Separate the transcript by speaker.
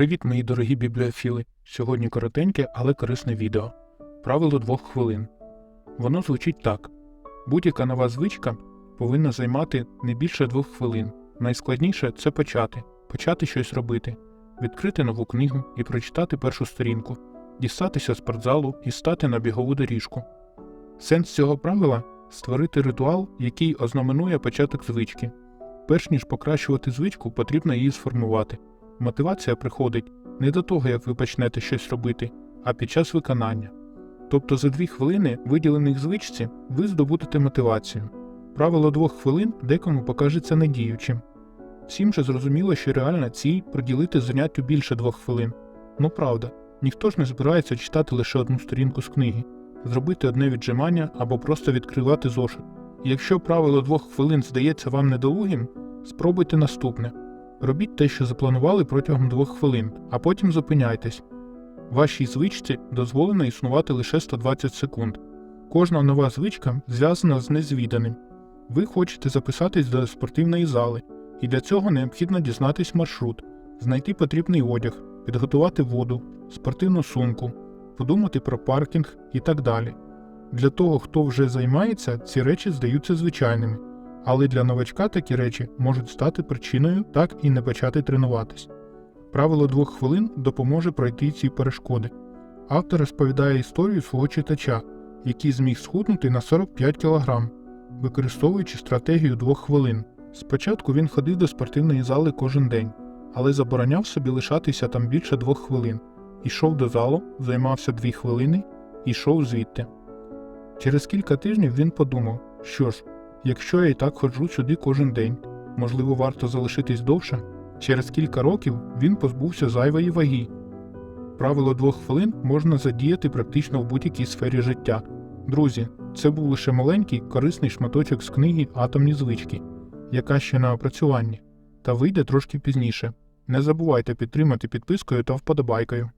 Speaker 1: Привіт, мої дорогі бібліофіли! Сьогодні коротеньке, але корисне відео. Правило двох хвилин. Воно звучить так: будь-яка нова звичка повинна займати не більше двох хвилин. Найскладніше це почати, почати щось робити, відкрити нову книгу і прочитати першу сторінку, дістатися з спортзалу і стати на бігову доріжку. Сенс цього правила створити ритуал, який ознаменує початок звички. Перш ніж покращувати звичку, потрібно її сформувати. Мотивація приходить не до того, як ви почнете щось робити, а під час виконання. Тобто за дві хвилини, виділених звичці, ви здобудете мотивацію. Правило двох хвилин декому покажеться недіючим. Всім же зрозуміло, що реальна ціль приділити заняттю більше двох хвилин. Ну правда, ніхто ж не збирається читати лише одну сторінку з книги, зробити одне віджимання або просто відкривати зошит. Якщо правило двох хвилин здається вам недолугим, спробуйте наступне. Робіть те, що запланували протягом двох хвилин, а потім зупиняйтесь. Вашій звичці дозволено існувати лише 120 секунд. Кожна нова звичка зв'язана з незвіданим. Ви хочете записатись до спортивної зали, і для цього необхідно дізнатись маршрут, знайти потрібний одяг, підготувати воду, спортивну сумку, подумати про паркінг і так далі. Для того, хто вже займається, ці речі здаються звичайними, але для новачка такі речі можуть стати причиною так і не почати тренуватись. Правило двох хвилин допоможе пройти ці перешкоди. Автор розповідає історію свого читача, який зміг схуднути на 45 кг, використовуючи стратегію двох хвилин. Спочатку він ходив до спортивної зали кожен день, але забороняв собі лишатися там більше двох хвилин. Ішов до залу, займався дві хвилини і йшов звідти. Через кілька тижнів він подумав, що ж, якщо я і так ходжу сюди кожен день, можливо, варто залишитись довше. Через кілька років він позбувся зайвої ваги. Правило двох хвилин можна задіяти практично в будь-якій сфері життя. Друзі, це був лише маленький корисний шматочок з книги Атомні звички, яка ще на опрацюванні, та вийде трошки пізніше. Не забувайте підтримати підпискою та вподобайкою.